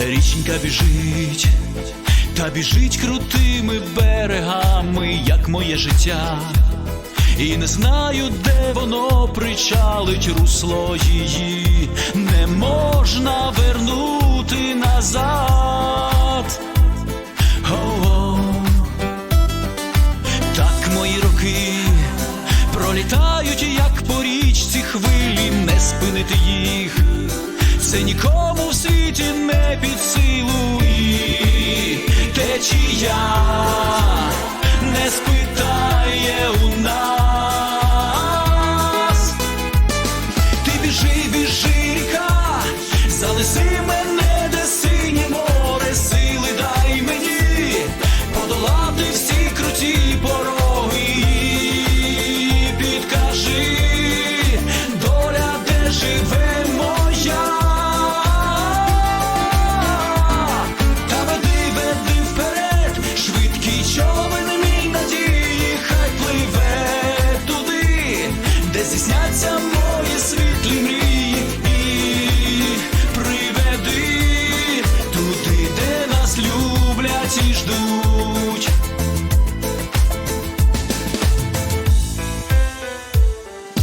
Річенька біжить, та біжить крутими берегами, як моє життя. І не знаю, де воно причалить русло її, не можна Це нікому в світі не під силу і течія не спитає приведи